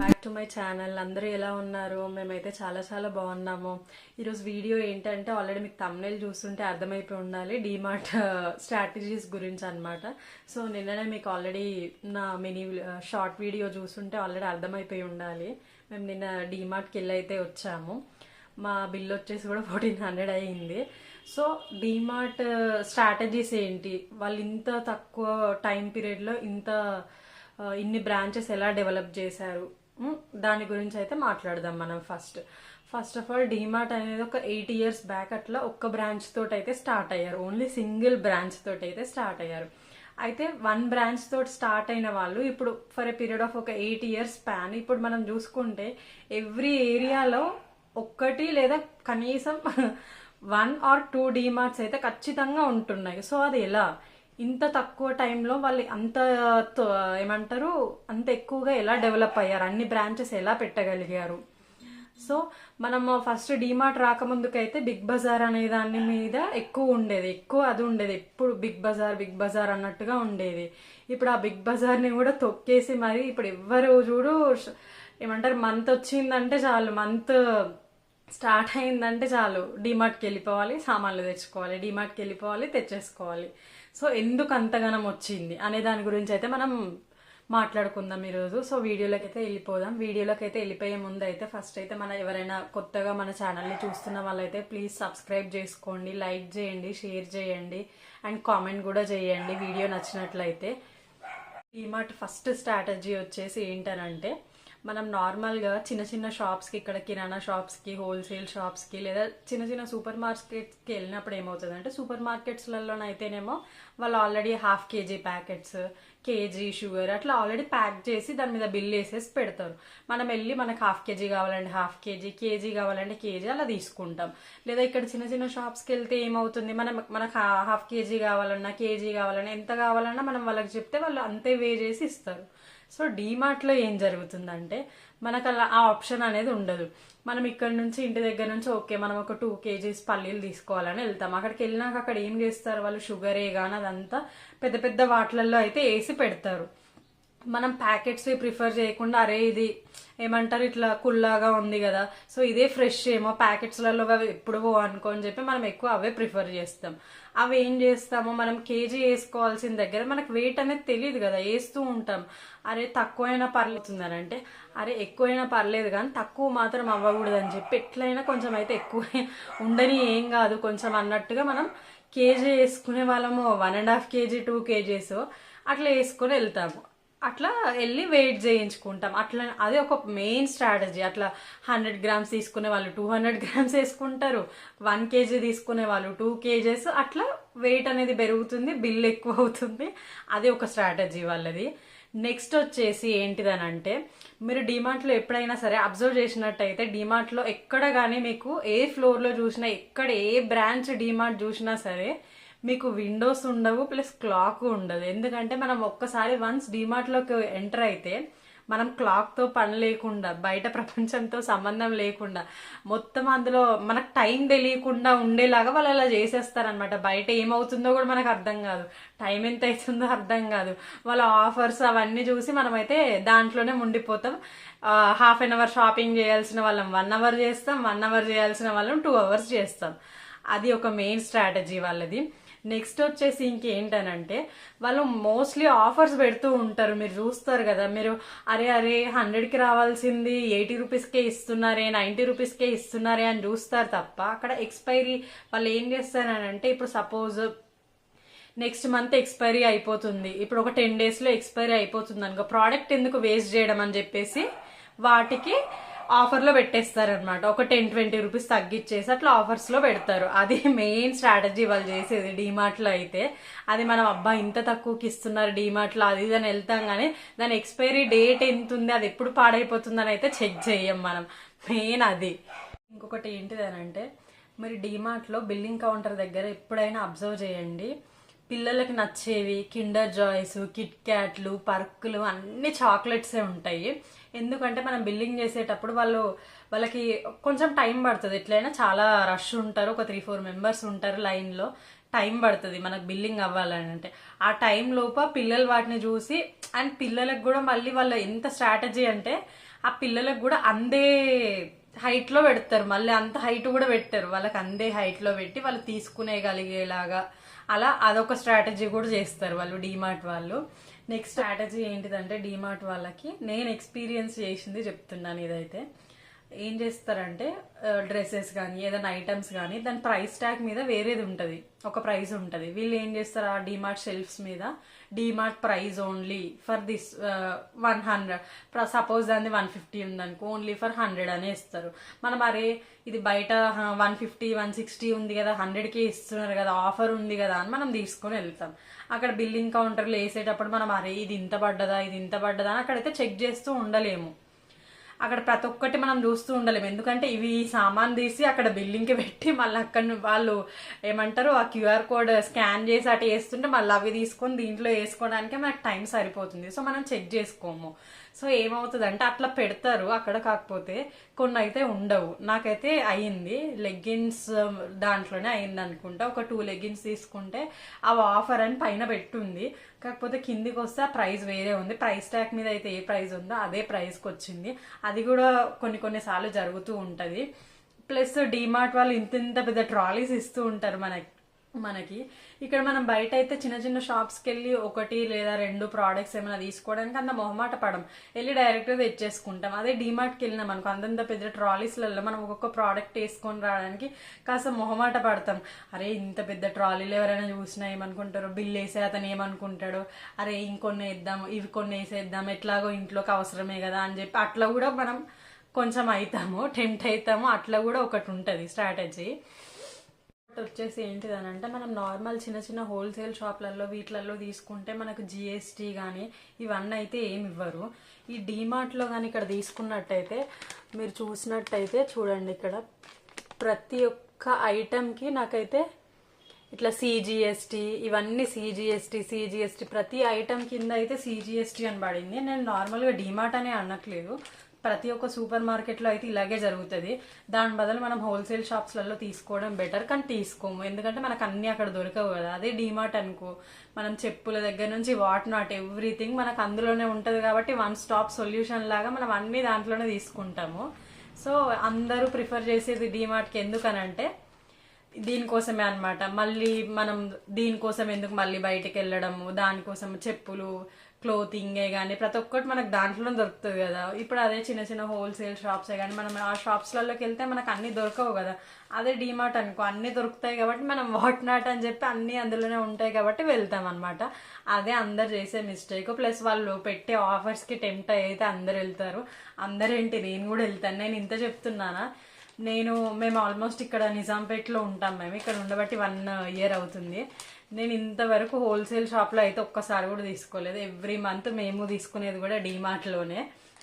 Back to my channel అందరూ ఎలా ఉన్నారు? మేమైతే చాలా చాలా బాగున్నాము. ఈరోజు వీడియో ఏంటంటే ఆల్రెడీ మీకు తమ్నేల్ చూస్తుంటే అర్థమైపోయి ఉండాలి. డీమార్ట్ స్ట్రాటజీస్ uh, గురించి అన్నమాట. సో నిన్ననే మీకు ఆల్రెడీ నా మినీ షార్ట్ వీడియో చూస్తుంటే ఆల్రెడీ అర్థమైపోయి ఉండాలి. మేము నిన్న డీమార్ట్కి వెళ్ళి అయితే వచ్చాము. మా బిల్ వచ్చేసి కూడా ఫోర్టీన్ హండ్రెడ్ అయ్యింది. సో డీమార్ట్ స్ట్రాటజీస్ uh, ఏంటి? వాళ్ళు ఇంత తక్కువ టైం పీరియడ్లో ఇంత uh, ఇన్ని బ్రాంచెస్ ఎలా డెవలప్ చేశారు? దాని గురించి అయితే మాట్లాడదాం మనం first first of all DMart అనేది ఒక ఎయిట్ ఇయర్స్ బ్యాక్ అట్లా ఒక్క బ్రాంచ్ తోటి అయితే స్టార్ట్ అయ్యారు. ఓన్లీ సింగిల్ బ్రాంచ్ తోటి అయితే స్టార్ట్ అయ్యారు. అయితే వన్ బ్రాంచ్ తోటి స్టార్ట్ అయిన వాళ్ళు ఇప్పుడు ఫర్ ఎ పీరియడ్ ఆఫ్ ఒక ఎయిట్ ఇయర్స్ స్పాన్ ఇప్పుడు మనం చూసుకుంటే ఎవ్రీ ఏరియాలో ఒక్కటి లేదా కనీసం వన్ ఆర్ టూ డీమార్ట్స్ అయితే ఖచ్చితంగా ఉంటున్నాయి. సో అది ఎలా? ఇంత తక్కువ టైంలో వాళ్ళు అంత ఏమంటారు అంత ఎక్కువగా ఎలా డెవలప్ అయ్యారు? అన్ని బ్రాంచెస్ ఎలా పెట్టగలిగారు? సో మనం ఫస్ట్ డీమార్ట్ రాకముందుకైతే బిగ్ బజార్ అనే దాని మీద ఎక్కువ ఉండేది. ఎక్కువ అది ఉండేది. ఎప్పుడు బిగ్ బజార్ బిగ్ బజార్ అన్నట్టుగా ఉండేది. ఇప్పుడు ఆ బిగ్ బజార్ని కూడా తొక్కేసి మరి ఇప్పుడు ఎవ్వరు చూడు ఏమంటారు మంత్ వచ్చిందంటే చాలు. మంత్ స్టార్ట్ అయిందంటే చాలు. డీమార్ట్కి వెళ్ళిపోవాలి సామాన్లు తెచ్చుకోవాలి డీమార్ట్కి వెళ్ళిపోవాలి తెచ్చేసుకోవాలి. సో ఎందుకు అంతగానం వచ్చింది అనే దాని గురించి అయితే మనం మాట్లాడుకుందాం ఈరోజు. సో వీడియోలోకి అయితే వెళ్ళిపోదాం. వీడియోలోకి అయితే వెళ్ళిపోయే ముందు అయితే ఫస్ట్ అయితే మన ఎవరైనా కొత్తగా మన ఛానల్ని చూస్తున్న వాళ్ళైతే ప్లీజ్ సబ్స్క్రైబ్ చేసుకోండి లైక్ చేయండి షేర్ చేయండి అండ్ కామెంట్ కూడా చేయండి. వీడియో నచ్చినట్లయితే డిమార్ట్ ఫస్ట్ స్ట్రాటజీ వచ్చేసి ఏంటనంటే మనం నార్మల్గా చిన్న చిన్న షాప్స్కి ఇక్కడ కిరాణా షాప్స్కి హోల్సేల్ షాప్స్కి లేదా చిన్న చిన్న సూపర్ మార్కెట్స్కి వెళ్ళినప్పుడు ఏమవుతుందంటే సూపర్ మార్కెట్స్లలోనైతేనేమో వాళ్ళు already half KG packets KG sugar అట్లా ఆల్రెడీ ప్యాక్ చేసి దాని మీద బిల్ వేసేసి పెడతారు. మనం వెళ్ళి మనకు హాఫ్ కేజీ కావాలంటే హాఫ్ కేజీ కేజీ కావాలంటే కేజీ అలా తీసుకుంటాం. లేదా ఇక్కడ చిన్న చిన్న షాప్స్కి వెళ్తే ఏమవుతుంది? మనం మనకు హాఫ్ కేజీ కావాలన్నా కేజీ కావాలన్నా ఎంత కావాలన్నా మనం వాళ్ళకి చెప్తే వాళ్ళు అంతే వే చేసి ఇస్తారు. సో డీమార్ట్లో ఏం జరుగుతుందంటే మనకు అలా ఆ ఆప్షన్ అనేది ఉండదు. మనం ఇక్కడ నుంచి ఇంటి దగ్గర నుంచి ఓకే మనం ఒక టూ కేజీస్ పల్లీలు తీసుకోవాలని వెళ్తాం. అక్కడికి వెళ్ళినాక అక్కడ ఏం చేస్తారు? వాళ్ళు షుగరే కానీ అదంతా పెద్ద పెద్ద వాటిలలో అయితే వేసి పెడతారు. మనం ప్యాకెట్స్ ప్రిఫర్ చేయకుండా అరే ఇది ఏమంటారు ఇట్లా కుల్లాగా ఉంది కదా. సో ఇదే ఫ్రెష్ ఏమో ప్యాకెట్స్లలో అవి ఎప్పుడు పో అనుకో అని చెప్పి మనం ఎక్కువ అవే ప్రిఫర్ చేస్తాం. అవి ఏం చేస్తామో మనం కేజీ వేసుకోవాల్సిన దగ్గర మనకు వెయిట్ అనేది తెలియదు కదా వేస్తూ ఉంటాం. అరే తక్కువైనా పర్లేదు అని అంటే అరే ఎక్కువైనా పర్లేదు కానీ తక్కువ మాత్రం అవ్వకూడదు అని చెప్పి ఎట్లయినా కొంచెం అయితే ఎక్కువ ఉండని ఏం కాదు. కొంచెం అన్నట్టుగా మనం కేజీ వేసుకునే వాళ్ళము one and half KG two KGs అట్లా వేసుకొని వెళ్తాము. అట్లా వెళ్ళి వెయిట్ చేయించుకుంటాం. అట్లా అది ఒక మెయిన్ స్ట్రాటజీ అట్లా హండ్రెడ్ గ్రామ్స్ తీసుకునే వాళ్ళు టూ హండ్రెడ్ గ్రామ్స్ వేసుకుంటారు. వన్ కేజీ తీసుకునే వాళ్ళు టూ కేజెస్ అట్లా వెయిట్ అనేది పెరుగుతుంది బిల్ ఎక్కువ అవుతుంది. అది ఒక స్ట్రాటజీ వాళ్ళది. నెక్స్ట్ వచ్చేసి ఏంటిదనంటే మీరు డిమార్ట్లో ఎప్పుడైనా సరే అబ్జర్వ్ చేసినట్టయితే డిమార్ట్లో ఎక్కడ కానీ మీకు ఏ ఫ్లోర్లో చూసినా ఎక్కడ ఏ బ్రాంచ్ డిమార్ట్ చూసినా సరే మీకు విండోస్ ఉండవు ప్లస్ క్లాక్ ఉండదు. ఎందుకంటే మనం ఒక్కసారి వన్స్ డిమార్ట్లోకి ఎంటర్ అయితే మనం క్లాక్తో పని లేకుండా బయట ప్రపంచంతో సంబంధం లేకుండా మొత్తం అందులో మనకు టైం తెలియకుండా ఉండేలాగా వాళ్ళు అలా చేసేస్తారనమాట బయట ఏమవుతుందో కూడా మనకు అర్థం కాదు. టైం ఎంత అవుతుందో అర్థం కాదు. వాళ్ళ ఆఫర్స్ అవన్నీ చూసి మనమైతే దాంట్లోనే ఉండిపోతాం. హాఫ్ అన్ అవర్ షాపింగ్ చేయాల్సిన వాళ్ళం వన్ అవర్ చేస్తాం వన్ అవర్ చేయాల్సిన వాళ్ళం టూ అవర్స్ చేస్తాం. అది ఒక మెయిన్ స్ట్రాటజీ వాళ్ళది. నెక్స్ట్ వచ్చేసి ఇంకేంటనంటే వాళ్ళు మోస్ట్లీ ఆఫర్స్ పెడుతూ ఉంటారు. మీరు చూస్తారు కదా మీరు అరే అరే హండ్రెడ్కి రావాల్సింది ఎయిటీ రూపీస్కే ఇస్తున్నారే నైంటీ రూపీస్కే ఇస్తున్నారే అని చూస్తారు తప్ప అక్కడ ఎక్స్పైరీ వాళ్ళు ఏం చేస్తారనంటే ఇప్పుడు సపోజ్ నెక్స్ట్ మంత్ ఎక్స్పైరీ అయిపోతుంది. ఇప్పుడు ఒక టెన్ డేస్లో ఎక్స్పైరీ అయిపోతుంది అనుకో ప్రోడక్ట్ ఎందుకు వేస్ట్ చేయడం అని చెప్పేసి వాటికి ఆఫర్లో పెట్టేస్తారనమాట ఒక టెన్ ట్వంటీ రూపీస్ తగ్గిచ్చేసి అట్లా ఆఫర్స్లో పెడతారు. అది మెయిన్ స్ట్రాటజీ వాళ్ళు చేసేది డీమార్ట్లో అయితే. అది మనం అబ్బా ఇంత తక్కువకి ఇస్తున్నారు డీమార్ట్లో అది ఇది అని వెళ్తాం కానీ దాని ఎక్స్పైరీ డేట్ ఎంత ఉంది అది ఎప్పుడు పాడైపోతుందని అయితే చెక్ చేయం మనం. మెయిన్ అది. ఇంకొకటి ఏంటిదనంటే మరి డీమార్ట్లో బిల్లింగ్ కౌంటర్ దగ్గర ఎప్పుడైనా అబ్జర్వ్ చేయండి. పిల్లలకి నచ్చేవి కిండర్ జాయ్స్ కిట్ క్యాట్లు పర్కులు అన్ని చాక్లెట్సే ఉంటాయి. ఎందుకంటే మనం బిల్లింగ్ చేసేటప్పుడు వాళ్ళు వాళ్ళకి కొంచెం టైం పడుతుంది. ఎట్లయినా చాలా రష్ ఉంటారు. ఒక త్రీ ఫోర్ మెంబర్స్ ఉంటారు లైన్లో. టైం పడుతుంది మనకు బిల్లింగ్ అవ్వాలని అంటే. ఆ టైం లోప పిల్లలు వాటిని చూసి అండ్ పిల్లలకు కూడా మళ్ళీ వాళ్ళ ఎంత స్ట్రాటజీ అంటే ఆ పిల్లలకు కూడా అందే హైట్లో పెడతారు. మళ్ళీ అంత హైట్ కూడా పెట్టారు. వాళ్ళకి అందే హైట్లో పెట్టి వాళ్ళు తీసుకునేగలిగేలాగా అలా అదొక స్ట్రాటజీ కూడా చేస్తారు వాళ్ళు డీమార్ట్ వాళ్ళు. నెక్స్ట్ స్ట్రాటజీ ఏంటిదంటే డీమార్ట్ వాళ్ళకి నేను ఎక్స్పీరియన్స్ చేసింది చెప్తున్నాను ఇదైతే. ఏం చేస్తారంటే డ్రెస్సెస్ కానీ ఏదైనా ఐటమ్స్ కానీ దాని ప్రైస్ ట్యాగ్ మీద వేరేది ఉంటుంది. ఒక ప్రైస్ ఉంటుంది. వీళ్ళు ఏం చేస్తారు? ఆ డీమార్ట్ షెల్ఫ్స్ మీద DMart price only for this one hundred suppose దాన్ని వన్ ఫిఫ్టీ ఉందనుకో ఓన్లీ ఫర్ హండ్రెడ్ అని ఇస్తారు. మనం అరే ఇది బయట వన్ ఫిఫ్టీ వన్ సిక్స్టీ ఉంది కదా హండ్రెడ్కి ఇస్తున్నారు కదా ఆఫర్ ఉంది కదా అని మనం తీసుకొని వెళ్తాం. అక్కడ బిల్లింగ్ కౌంటర్లో వేసేటప్పుడు మనం అరే ఇది ఇంత పడ్డదా ఇది ఇంత పడ్డదా అని అక్కడైతే చెక్ చేస్తూ ఉండలేము. అక్కడ ప్రతి ఒక్కటి మనం చూస్తూ ఉండలేము ఎందుకంటే ఇవి సామాన్ తీసి అక్కడ బిల్లింగ్కి పెట్టి మళ్ళీ అక్కడ వాళ్ళు ఏమంటారు ఆ క్యూఆర్ కోడ్ స్కాన్ చేసి అటు వేస్తుంటే మళ్ళీ అవి తీసుకొని దీంట్లో వేసుకోవడానికి మనకు టైం సరిపోతుంది. సో మనం చెక్ చేసుకోము. సో ఏమవుతుంది అంటే అట్లా పెడతారు అక్కడ కాకపోతే కొన్ని అయితే ఉండవు. నాకైతే అయ్యింది లెగ్గిన్స్ దాంట్లోనే అయింది అనుకుంటా. ఒక టూ లెగ్గిన్స్ తీసుకుంటే అవి ఆఫర్ అని పైన పెట్టుంది. కాకపోతే కిందికి వస్తే ఆ ప్రైస్ వేరే ఉంది. ప్రైస్ ట్యాగ్ మీద అయితే ఏ ప్రైస్ ఉందో అదే ప్రైస్కి వచ్చింది. అది కూడా కొన్ని కొన్నిసార్లు జరుగుతూ ఉంటుంది. ప్లస్ డీమార్ట్ వాళ్ళు ఇంత ఇంత పెద్ద ట్రాలీస్ ఇస్తూ ఉంటారు మనకి. మనకి. ఇక్కడ మనం బయట అయితే చిన్న చిన్న షాప్స్కి వెళ్ళి ఒకటి లేదా రెండు ప్రోడక్ట్స్ ఏమైనా తీసుకోవడానికి అంత మొహమాట పడం. వెళ్ళి డైరెక్ట్గా తెచ్చేసుకుంటాం. అదే డీమార్ట్కి వెళ్ళినాం అనుకో అంతంత పెద్ద ట్రాలీస్లలో మనం ఒక్కొక్క ప్రోడక్ట్ వేసుకొని రావడానికి కాస్త మొహమాట పడతాం. అరే ఇంత పెద్ద ట్రాలీలు ఎవరైనా చూసినా ఏమనుకుంటారో? బిల్ వేసే అతను ఏమనుకుంటాడో? అరే ఇంకొన్ని వేద్దాం ఇవి కొన్ని వేసేద్దాం ఎట్లాగో ఇంట్లోకి అవసరమే కదా అని చెప్పి అట్లా కూడా మనం కొంచెం అవుతాము టెంప్ట్ అవుతాము అట్లా కూడా ఒకటి ఉంటుంది స్ట్రాటజీ వచ్చేసి ఏంటిదని అంటే మనం నార్మల్ చిన్న చిన్న హోల్సేల్ షాప్లలో వీటిలలో తీసుకుంటే మనకు జిఎస్టీ కానీ ఇవన్నీ అయితే ఏమి ఇవ్వరు. ఈ డీమార్ట్లో కానీ ఇక్కడ తీసుకున్నట్టయితే మీరు చూసినట్టయితే చూడండి ఇక్కడ ప్రతి ఒక్క ఐటెంకి నాకైతే ఇట్లా సిజిఎస్టీ ఇవన్నీ సిజిఎస్టీ సిజిఎస్టీ ప్రతి ఐటెం కింద అయితే సిజిఎస్టీ అని పడింది. నేను నార్మల్గా డీమార్ట్ అనే అనట్లేదు. ప్రతి ఒక్క సూపర్ మార్కెట్లో అయితే ఇలాగే జరుగుతుంది. దాని బదులు మనం హోల్సేల్ షాప్స్లలో తీసుకోవడం బెటర్. కానీ తీసుకోము. ఎందుకంటే మనకు అన్నీ అక్కడ దొరకవు కదా. అదే డీమార్ట్ అనుకో. మనం చెప్పుల దగ్గర నుంచి వాట్ నాట్ ఎవ్రీథింగ్ మనకు అందులోనే ఉంటుంది కాబట్టి వన్ స్టాప్ సొల్యూషన్ లాగా మనం అన్ని దాంట్లోనే తీసుకుంటాము. సో అందరూ ప్రిఫర్ చేసేది డీమార్ట్కి ఎందుకనంటే దీనికోసమే అన్నమాట. మళ్ళీ మనం దీనికోసం ఎందుకు మళ్ళీ బయటికి వెళ్ళడము? దానికోసం చెప్పులు క్లోతింగే కానీ ప్రతి ఒక్కటి మనకు దాంట్లో దొరుకుతుంది కదా. ఇప్పుడు అదే చిన్న చిన్న హోల్సేల్ షాప్సే కానీ మనం ఆ షాప్స్లలోకి వెళ్తే మనకు అన్ని దొరకవు కదా. అదే డీమార్ట్ అనుకో అన్ని దొరుకుతాయి కాబట్టి మనం వాట్ నాట్ అని చెప్పి అన్ని అందులోనే ఉంటాయి కాబట్టి వెళ్తాం అనమాట అదే అందరు చేసే మిస్టేక్ ప్లస్ వాళ్ళు పెట్టే ఆఫర్స్కి టెంప్ట్ అయితే అందరు వెళ్తారు. అందరేంటి నేను కూడా వెళ్తాను నేను ఇంత చెప్తున్నానా? నేను మేము ఆల్మోస్ట్ ఇక్కడ నిజాంపేట్లో ఉంటాం మేము ఇక్కడ ఉండబట్టి వన్ ఇయర్ అవుతుంది. నేను ఇంతవరకు హోల్సేల్ షాప్లో అయితే ఒక్కసారి కూడా తీసుకోలేదు. ఎవ్రీ మంత్ మేము తీసుకునేది కూడా డీమార్ట్లోనే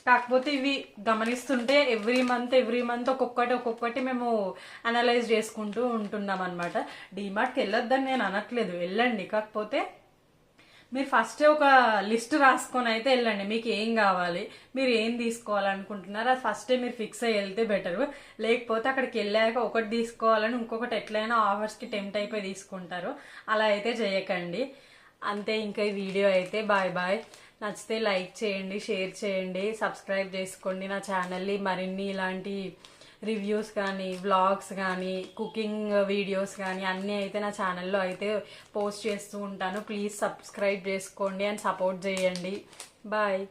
కాకపోతే ఇవి గమనిస్తుంటే ఎవ్రీ మంత్ ఎవ్రీ మంత్ ఒక్కొక్కటి ఒక్కొక్కటి మేము అనలైజ్ చేసుకుంటూ ఉంటున్నాం అనమాట డీమార్ట్కి వెళ్ళొద్దని నేను అనట్లేదు. వెళ్ళండి. కాకపోతే మీరు ఫస్ట్ ఒక లిస్ట్ రాసుకొని అయితే వెళ్ళండి. మీకు ఏం కావాలి మీరు ఏం తీసుకోవాలనుకుంటున్నారు అది ఫస్టే మీరు ఫిక్స్ అయ్యి వెళ్తే బెటర్ లేకపోతే అక్కడికి వెళ్ళాక ఒకటి తీసుకోవాలని ఇంకొకటి ఎట్లయినా ఆఫర్స్కి టెంప్ట్ అయిపోయి తీసుకుంటారు. అలా అయితే చేయకండి. అంతే ఇంకా ఈ వీడియో అయితే బాయ్ బాయ్. నచ్చితే లైక్ చేయండి షేర్ చేయండి సబ్స్క్రైబ్ చేసుకోండి. నా ఛానల్ని మరిన్ని ఇలాంటి రివ్యూస్ కానీ వ్లాగ్స్ కానీ కుకింగ్ వీడియోస్ కానీ అన్నీ అయితే నా ఛానల్లో అయితే పోస్ట్ చేస్తూ ఉంటాను. ప్లీజ్ సబ్స్క్రైబ్ చేసుకోండి అండ్ సపోర్ట్ చేయండి. బాయ్.